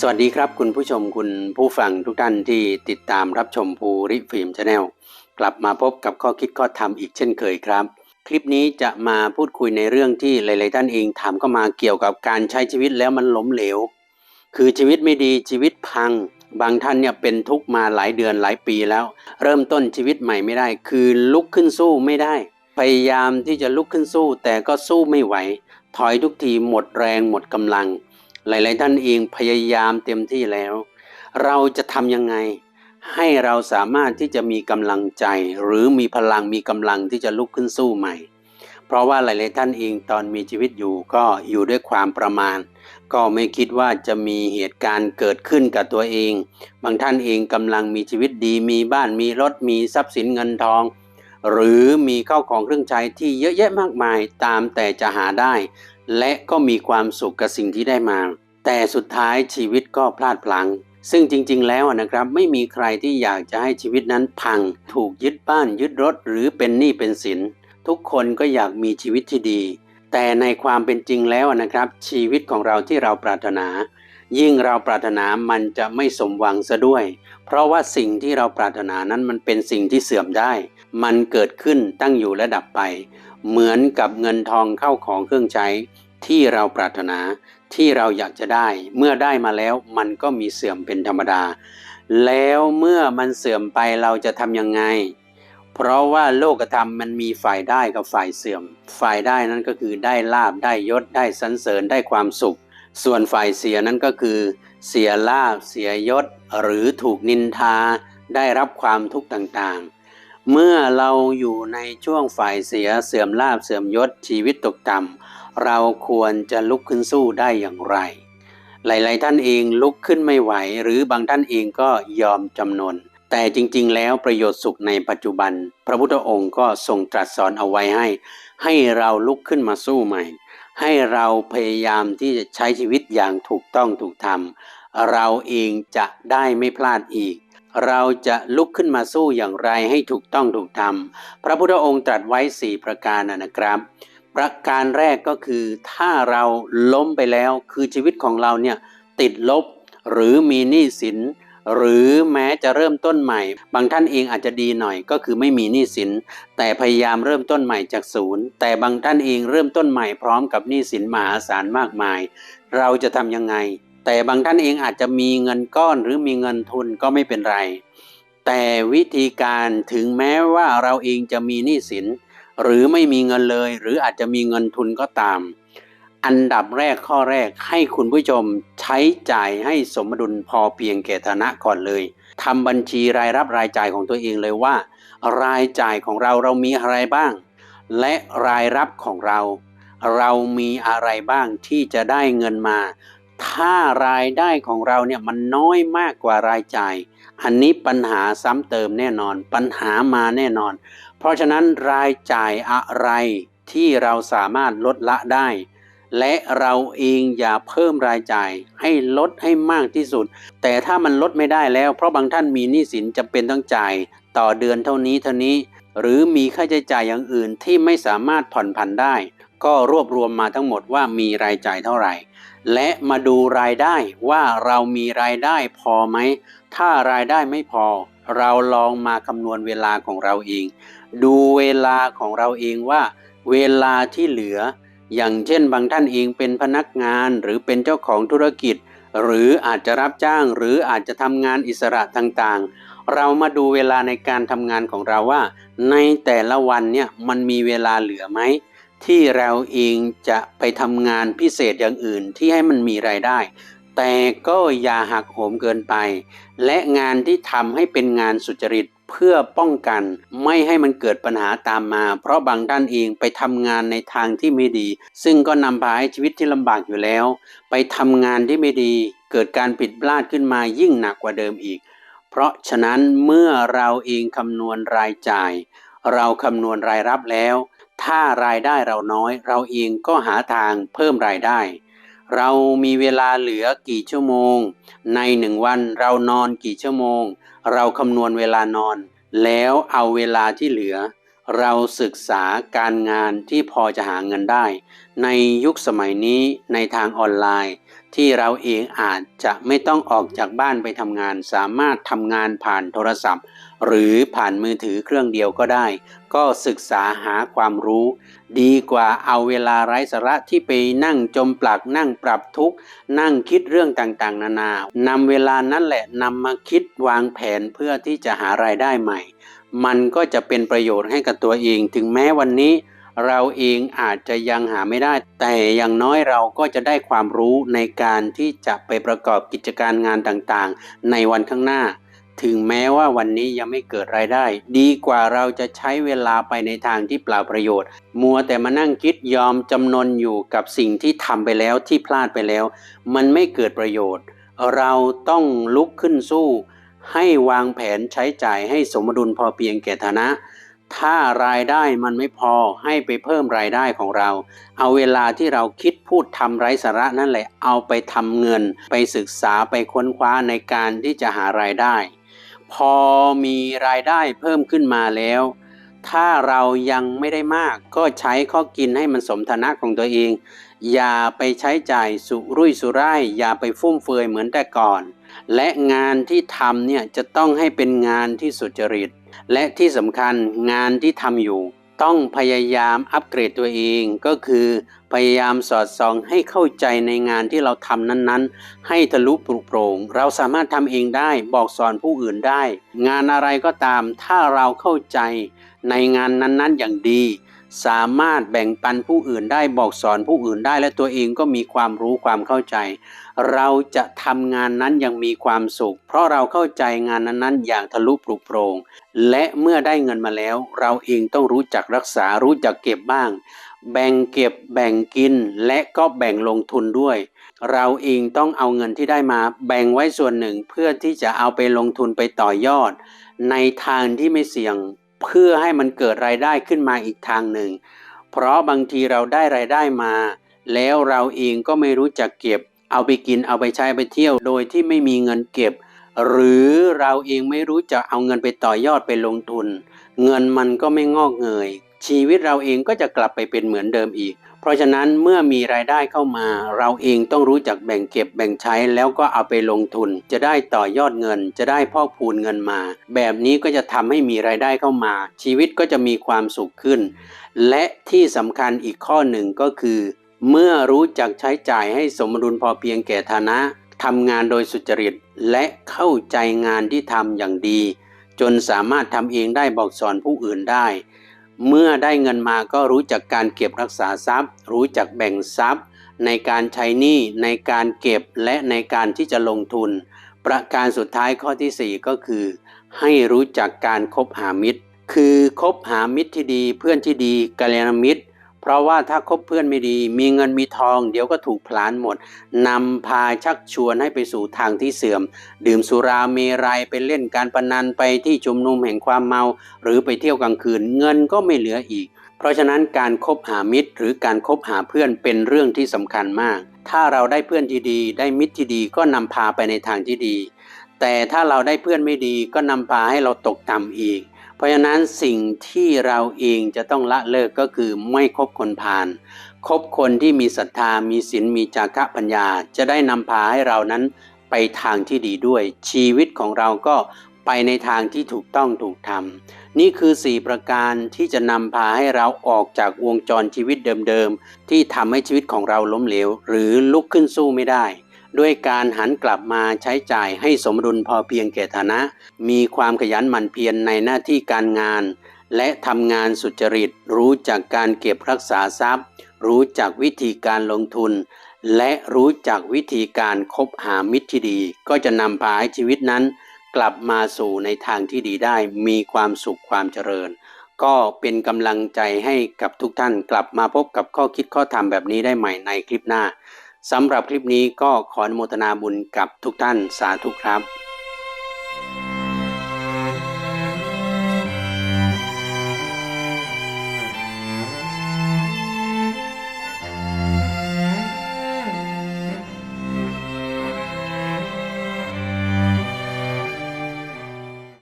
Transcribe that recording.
สวัสดีครับคุณผู้ชมคุณผู้ฟังทุกท่านที่ติดตามรับชมภูริฟิล์มชาแนลกลับมาพบกับข้อคิดข้อธรรมอีกเช่นเคยครับ คลิปนี้จะมาพูดคุยในเรื่องที่หลาย ๆ ท่านเองถามก็มาเกี่ยวกับการใช้ชีวิตแล้วมันล้มเหลว คือชีวิตไม่ดีชีวิตพัง บางท่านเนี่ยเป็นทุกมาหลายเดือนหลายปีแล้ว เริ่มต้นชีวิตใหม่ไม่ได้ คือลุกขึ้นสู้ไม่ได้ พยายามที่จะลุกขึ้นสู้ แต่ก็สู้ไม่ไหว ถอยทุกทีหมดแรงหมดกำลัง หลาย ๆ ท่านเองพยายามเต็มที่แล้ว เราจะทำยังไง ให้เราสามารถที่จะมีกำลังใจ หรือมีพลังมีกำลังที่จะลุกขึ้นสู้ใหม่ เพราะว่าหลาย ๆ ท่านเองตอนมีชีวิตอยู่ก็อยู่ด้วยความประมาณ ก็ไม่คิดว่าจะมีเหตุการณ์เกิดขึ้นกับตัวเอง บางท่านเองกำลังมีชีวิตดีมีบ้านมีรถมีทรัพย์สินเงินทองหรือมีข้าวของเครื่องใช้ที่เยอะแยะมากมายตามแต่จะหาได้ และก็มีความสุขกับสิ่งที่ได้มา แต่สุดท้ายชีวิตก็พลาดพลัง้งซึ่งจริง ๆ แล้วนะครับไม่มีใครที่อยากจะให้ชีวิตนั้นพัง ถูกยึดบ้านยึดรถหรือเป็นหนี้เป็นสิน ทุกคนก็อยากมีชีวิตที่ดี แต่ในความเป็นจริงแล้วนะครับ ชีวิตของเราที่เราปรารถนา ยิ่งเราปรารถนามันจะไม่สมหวังซะด้วย เพราะว่าสิ่งที่เราปรารถนานั้นมันเป็นสิ่งที่เสื่อมได้ มันเกิดขึ้นตั้งอยู่และดับไป เหมือนกับเงินทองเข้าของเครื่องใช้ที่เราปรารถนาที่เราอยากจะได้ เมื่อได้มาแล้วมันก็มีเสื่อมเป็นธรรมดา แล้วเมื่อมันเสื่อมไปเราจะทำยังไง เพราะว่าโลกธรรมมันมีฝ่ายได้กับฝ่ายเสื่อม ฝ่ายได้นั้นก็คือได้ลาบได้ยศได้สรรเสริญได้ความสุข ส่วนฝ่ายเสียนั้นก็คือ เสียลาบเสียยศ หรือถูกนินทา ได้รับความทุกข์ต่างๆ เมื่อเราอยู่ในช่วงฝ่ายเสียเสื่อมลาบเสื่อมยศชีวิตตกต่ำเราควรจะลุกขึ้นสู้ได้อย่างไร หลาย ๆ ท่านเองลุกขึ้นไม่ไหว หรือบางท่านเองก็ยอมจำนน แต่จริง ๆ แล้วประโยชน์สุขในปัจจุบัน พระพุทธองค์ก็ทรงตรัสสอนเอาไว้ให้ ให้เราลุกขึ้นมาสู้ใหม่ ให้เราพยายามที่จะใช้ชีวิตอย่างถูกต้องถูกธรรมเราเองจะได้ไม่พลาดอีก เราจะลุกขึ้นมาสู้อย่างไรให้ถูกต้องถูกธรรม พระพุทธองค์ตรัสไว้สี่ประการนะครับ ประการแรกก็คือ ถ้าเราล้มไปแล้วคือชีวิตของเราเนี่ยติดลบหรือมีหนี้สินหรือแม้จะเริ่มต้นใหม่ บางท่านเองอาจจะดีหน่อยก็คือไม่มีหนี้สิน แต่พยายามเริ่มต้นใหม่จากศูนย์ แต่บางท่านเองเริ่มต้นใหม่พร้อมกับหนี้สินมหาศาลมากมาย เราจะทำยังไง แต่บางท่านเองอาจจะมีเงินก้อนหรือมีเงินทุนก็ไม่เป็นไร แต่วิธีการถึงแม้ว่าเราเองจะมีหนี้สิน หรือไม่มีเงินเลย หรืออาจจะมีเงินทุนก็ตาม อันดับแรกข้อแรกให้คุณผู้ชมใช้จ่ายให้สมดุลพอเพียงแก่ฐานะก่อนเลยทำบัญชีรายรับรายจ่ายของตัวเองเลยว่า รายจ่ายของเราเรามีอะไรบ้าง และรายรับของเรา เรามีอะไรบ้างที่จะได้เงินมา ถ้ารายได้ของเราเนี่ยมันน้อยมากกว่ารายจ่าย อันนี้ปัญหาซ้ำเติมแน่นอน ปัญหามาแน่นอน เพราะฉะนั้นรายจ่ายอะไรที่เราสามารถลดละได้ และเราเองอย่าเพิ่มรายจ่ายให้ลดให้มากที่สุด แต่ถ้ามันลดไม่ได้แล้ว เพราะบางท่านมีหนี้สินจำเป็นต้องจ่าย ต่อเดือนเท่านี้เท่านี้ หรือมีค่าใช้จ่ายอย่างอื่นที่ไม่สามารถผ่อนผันได้ ก็รวบรวมมาทั้งหมดว่ามีรายจ่ายเท่าไหร่ และมาดูรายได้ว่าเรามีรายได้พอไหม ถ้ารายได้ไม่พอ เราลองมาคำนวณเวลาของเราเอง ดูเวลาของเราเองว่า เวลาที่เหลือ อย่างเช่นบางท่านเองเป็นพนักงานหรือเป็นเจ้าของธุรกิจ หรืออาจจะรับจ้างหรืออาจจะทำงานอิสระต่างๆ เรามาดูเวลาในการทำงานของเราว่า ในแต่ละวันเนี่ยมันมีเวลาเหลือไหมที่เราเองจะไปทำงานพิเศษอย่างอื่นที่ให้มันมีรายได้ แต่ก็อย่าหักโหมเกินไป และงานที่ทำให้เป็นงานสุจริตเพื่อป้องกัน ไม่ให้มันเกิดปัญหาตามมา เพราะบางท่านเองไปทำงานในทางที่ไม่ดี ซึ่งก็นำพาให้ชีวิตที่ลำบากอยู่แล้ว ไปทำงานที่ไม่ดี เกิดการผิดพลาดขึ้นมายิ่งหนักกว่าเดิมอีก เพราะฉะนั้นเมื่อเราเองคำนวณรายจ่าย เราคำนวณรายรับแล้ว ถ้ารายได้เราน้อย เราเองก็หาทางเพิ่มรายได้ เรามีเวลาเหลือกี่ชั่วโมง ในหนึ่งวันเรานอนกี่ชั่วโมง เราคำนวณเวลานอน แล้วเอาเวลาที่เหลือ เราศึกษาการงานที่พอจะหาเงินได้ ในยุคสมัยนี้ในทางออนไลน์ ที่เราเองอาจจะไม่ต้องออกจากบ้านไปทำงาน สามารถทำงานผ่านโทรศัพท์ หรือผ่านมือถือเครื่องเดียวก็ได้ ก็ศึกษาหาความรู้ ดีกว่าเอาเวลาไร้สาระที่ไปนั่งจมปลักนั่งปรับทุกข์ นั่งคิดเรื่องต่างๆ นานานำเวลานั้นแหละนำมาคิดวางแผนเพื่อที่จะหารายได้ใหม่ มันก็จะเป็นประโยชน์ให้กับตัวเอง ถึงแม้วันนี้เราเองอาจจะยังหาไม่ได้ แต่อย่างน้อยเราก็จะได้ความรู้ในการที่จะไปประกอบกิจการงานต่างๆ ในวันข้างหน้า ถึงแม้ว่าวันนี้ยังไม่เกิดรายได้ ดีกว่าเราจะใช้เวลาไปในทางที่เปล่าประโยชน์ มัวแต่มานั่งคิดยอมจำนนอยู่กับสิ่งที่ทำไปแล้วที่พลาดไปแล้ว มันไม่เกิดประโยชน์ เราต้องลุกขึ้นสู้ ให้วางแผนใช้จ่ายให้สมดุลพอเพียงแก่ฐานะ ถ้ารายได้มันไม่พอให้ไปเพิ่มรายได้ของเรา เอาเวลาที่เราคิดพูดทำไร้สาระนั่นแหละเอาไปทำเงิน ไปศึกษาไปค้นคว้าในการที่จะหารายได้ พอมีรายได้เพิ่มขึ้นมาแล้ว ถ้าเรายังไม่ได้มากก็ใช้ข้อกินให้มันสมฐานะของตัวเอง อย่าไปใช้จ่ายสุรุ่ยสุร่ายอย่าไปฟุ่มเฟือยเหมือนแต่ก่อน และงานที่ทำเนี่ยจะต้องให้เป็นงานที่สุจริต และที่สำคัญงานที่ทำอยู่ ต้องพยายามอัปเกรดตัวเองก็คือพยายามสอดส่องให้เข้าใจในงานที่เราทำนั้นๆ ให้ทะลุปรุโปร่งเราสามารถทำเองได้บอกสอนผู้อื่นได้ งานอะไรก็ตามถ้าเราเข้าใจในงานนั้นๆอย่างดี สามารถแบ่งปันผู้อื่นได้บอกสอนผู้อื่นได้ และตัวเองก็มีความรู้ความเข้าใจ เราจะทำงานนั้นยังมีความสุข เพราะเราเข้าใจงานนั้นๆ อย่างทะลุปรุกโปรงและเมื่อได้เงินมาแล้ว เราเองต้องรู้จักรักษารู้จักเก็บบ้าง แบ่งเก็บแบ่งกิน และก็แบ่งลงทุนด้วย เราเองต้องเอาเงินที่ได้มา แบ่งไว้ส่วนหนึ่งเพื่อที่จะเอาไปลงทุนไปต่อยอด ในทางที่ไม่เสี่ยง เพื่อให้มันเกิดรายได้ขึ้นมาอีกทางหนึ่ง เพราะบางทีเราได้รายได้มา แล้วเราเองก็ไม่รู้จักเก็บ เอาไปกินเอาไปใช้ไปเที่ยว โดยที่ไม่มีเงินเก็บ หรือเราเองไม่รู้จะเอาเงินไปต่อยอดไปลงทุน เงินมันก็ไม่งอกเงย ชีวิตเราเองก็จะกลับไปเป็นเหมือนเดิมอีก เพราะฉะนั้นเมื่อมีรายได้เข้ามา เราเองต้องรู้จักแบ่งเก็บแบ่งใช้แล้วก็เอาไปลงทุน จะได้ต่อยอดเงิน จะได้พอกพูนเงินมา แบบนี้ก็จะทำให้มีรายได้เข้ามา ชีวิตก็จะมีความสุขขึ้น และที่สำคัญอีกข้อหนึ่งก็คือ เมื่อรู้จักใช้จ่ายให้สมดุลพอเพียงแก่ฐานะ ทำงานโดยสุจริตและเข้าใจงานที่ทำอย่างดี จนสามารถทำเองได้บอกสอนผู้อื่นได้ เมื่อได้เงินมาก็รู้จักการเก็บรักษาทรัพย์ รู้จักแบ่งทรัพย์ ในการใช้หนี้ในการเก็บและในการที่จะลงทุน ประการสุดท้ายข้อที่ 4 ก็คือ ให้รู้จักการคบหามิตร คือคบหามิตรที่ดีเพื่อนที่ดีกัลยาณมิตร เพราะว่าถ้าคบเพื่อนไม่ดี มีเงินมีทอง เดี๋ยวก็ถูกพลานหมดนำพาชักชวนให้ไปสู่ทางที่เสื่อม ดื่มสุราเมรัยไปเล่นการพนันไปที่ชุมนุมแห่งความเมา หรือไปเที่ยวกลางคืนเงินก็ไม่เหลืออีก เพราะฉะนั้นการคบหามิตร หรือการคบหาเพื่อนเป็นเรื่องที่สำคัญมาก ถ้าเราได้เพื่อนที่ดี ได้มิตรที่ดีก็นำพาไปในทางที่ดี แต่ถ้าเราได้เพื่อนไม่ดีก็นำพาให้เราตกต่ำอีก ราะฉะนั้นสิ่งที่เราเองจะต้องละเลิกก็คือไม่คบคนพาลคบคนที่มีศรัทธามีศีลมีจาระปัญญา จะได้นำพาให้เรานั้นไปทางที่ดีด้วย ชีวิตของเราก็ไปในทางที่ถูกต้องถูกทำนี่คือ 4 ประการที่จะนำพาให้เราออกจากวงจรชีวิตเดิมๆที่ทำให้ชีวิตของเราล้มเหลว หรือลุกขึ้นสู้ไม่ได้ ด้วยการหันกลับมาใช้จ่ายให้สมดุลพอเพียงแก่ฐานะ มีความขยันหมั่นเพียรในหน้าที่การงาน และทำงานสุจริต รู้จักการเก็บรักษาทรัพย์ รู้จักวิธีการลงทุน และรู้จักวิธีการคบหามิตรที่ดี ก็จะนำพาให้ชีวิตนั้น กลับมาสู่ในทางที่ดีได้ มีความสุขความเจริญก็เป็นกำลังใจให้กับทุกท่านกลับมาพบกับข้อคิดข้อธรรมแบบนี้ได้ใหม่ในคลิปหน้า สำหรับคลิปนี้ก็ขออนุโมทนาบุญกับทุกท่านสาธุครับ